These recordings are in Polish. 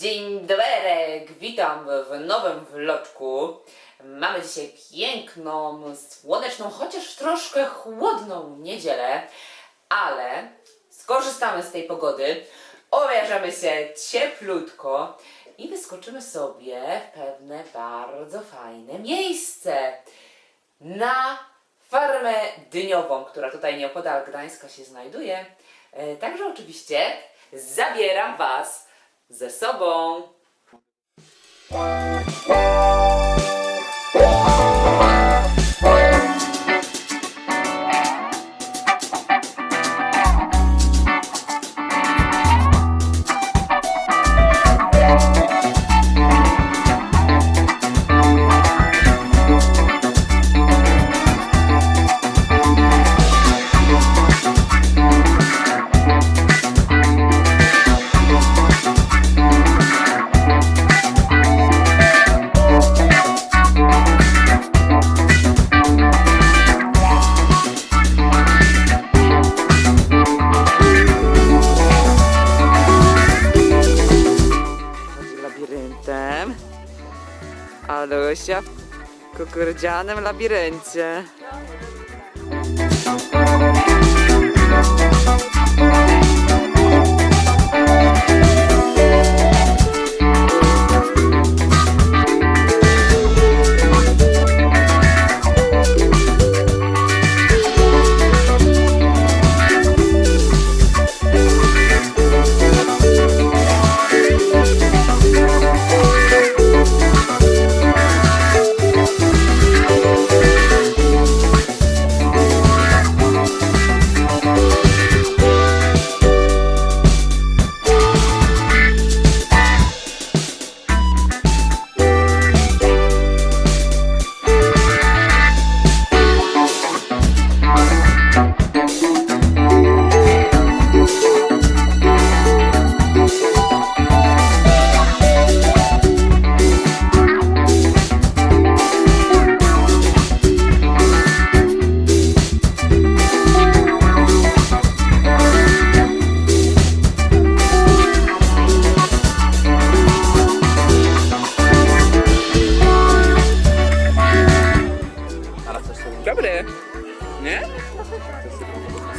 Dzień dobry, witam w nowym vloczku. Mamy dzisiaj piękną, słoneczną, chociaż troszkę chłodną niedzielę, ale skorzystamy z tej pogody, obierzemy się cieplutko i wyskoczymy sobie w pewne bardzo fajne miejsce. Na farmę dyniową, która tutaj nieopodal Gdańska się znajduje. E, Także oczywiście zabieram Was ze sobą. Alusia w kukurydzianym labiryncie.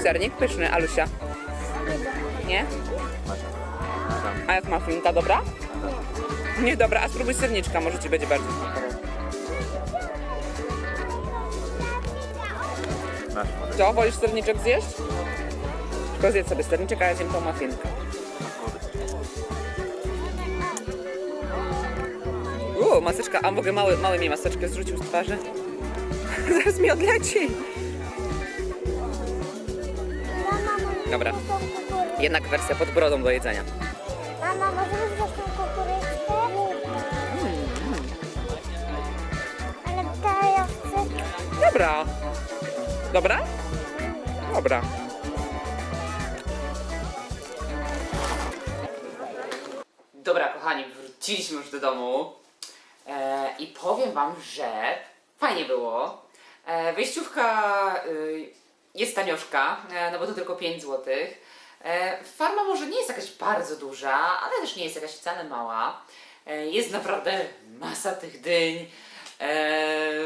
Sernik pyszny, Alusia. Nie? A jak maffinka, dobra? Nie, dobra, a spróbuj serniczka, może ci będzie bardziej smakował. Co, wolisz serniczek zjeść? Tylko zjedz sobie serniczek, a ja zjem tą maffinkę. Uuu, maseczka, a mogę mały, mały mi maseczkę zrzucił z twarzy? Zaraz mi odleci. Dobra. Jednak wersja pod brodą do jedzenia. Mama, możemy wziąć tą kukurydzkę? Ale ta ja chcę... Dobra. Dobra? Dobra. Dobra, kochani, wróciliśmy już do domu e, i powiem Wam, że fajnie było. E, wyjściówka y, jest tanioszka, e, no bo to tylko 5 zł. E, farma może nie jest jakaś bardzo duża, ale też nie jest jakaś wcale mała. E, jest naprawdę masa tych dyń.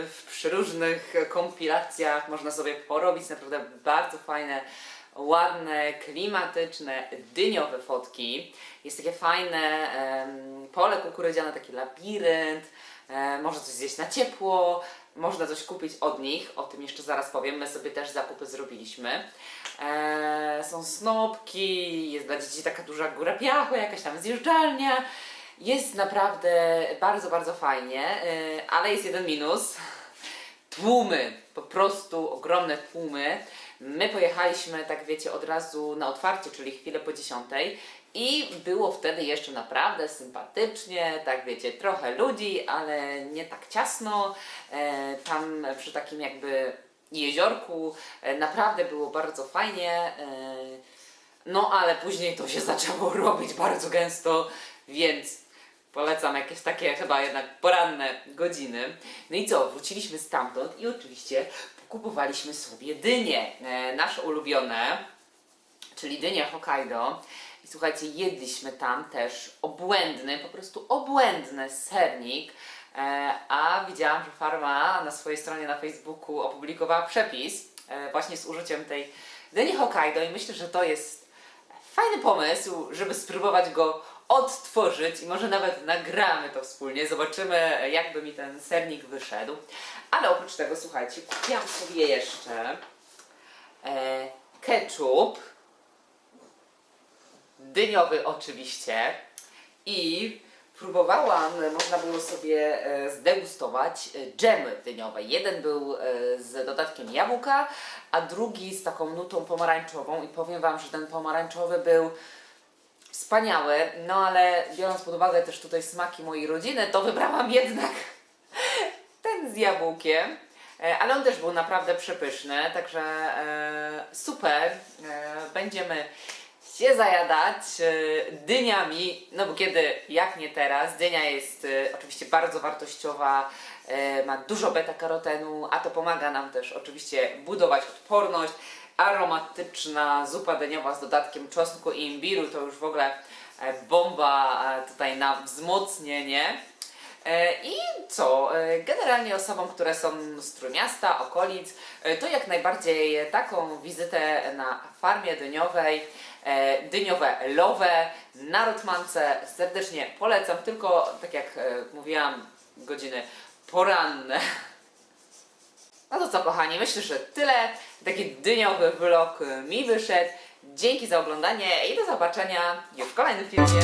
W przeróżnych kompilacjach można sobie porobić naprawdę bardzo fajne, ładne, klimatyczne, dyniowe fotki. Jest takie fajne pole kukurydziane, taki labirynt. E, można coś zjeść na ciepło, można coś kupić od nich, o tym jeszcze zaraz powiem. My sobie też zakupy zrobiliśmy. E, są snopki, jest dla dzieci taka duża góra piachu, jakaś tam zjeżdżalnia. Jest naprawdę bardzo, bardzo fajnie, e, ale jest jeden minus. Tłumy, po prostu ogromne tłumy. My pojechaliśmy, tak wiecie, od razu na otwarcie, czyli chwilę po dziesiątej i było wtedy jeszcze naprawdę sympatycznie, tak wiecie, trochę ludzi, ale nie tak ciasno. E, tam przy takim jakby jeziorku e, naprawdę było bardzo fajnie. E, no ale później to się zaczęło robić bardzo gęsto, więc Polecam jakieś takie chyba jednak poranne godziny. No i co, wróciliśmy stamtąd i oczywiście kupowaliśmy sobie dynie, nasze ulubione, czyli dynie Hokkaido. I słuchajcie, jedliśmy tam też obłędny, po prostu obłędny sernik. E, a widziałam, że Farma na swojej stronie na Facebooku opublikowała przepis e, właśnie z użyciem tej dyni Hokkaido i myślę, że to jest fajny pomysł, żeby spróbować go odtworzyć i może nawet nagramy to wspólnie, zobaczymy jakby mi ten sernik wyszedł. Ale oprócz tego, słuchajcie, kupiłam sobie jeszcze e, ketchup, dyniowy oczywiście i próbowałam, można było sobie e, zdegustować e, dżemy dyniowe. Jeden był e, z dodatkiem jabłka, a drugi z taką nutą pomarańczową i powiem Wam, że ten pomarańczowy był wspaniały, no ale biorąc pod uwagę też tutaj smaki mojej rodziny, to wybrałam jednak ten z jabłkiem. Ale on też był naprawdę przepyszny, także super. Będziemy się zajadać e, dyniami, no bo kiedy, jak nie teraz, dynia jest e, oczywiście bardzo wartościowa, e, ma dużo beta-karotenu, a to pomaga nam też oczywiście budować odporność. Aromatyczna zupa dyniowa z dodatkiem czosnku i imbiru to już w ogóle bomba tutaj na wzmocnienie. E, I co? E, Generalnie osobom, które są z Trójmiasta, okolic, e, to jak najbardziej taką wizytę na farmie dyniowej, dyniowe lowe na Rotmance serdecznie polecam, tylko tak jak mówiłam, godziny poranne. No to co kochani, myślę, że tyle. Taki dyniowy vlog mi wyszedł. Dzięki za oglądanie i do zobaczenia już w kolejnym filmie.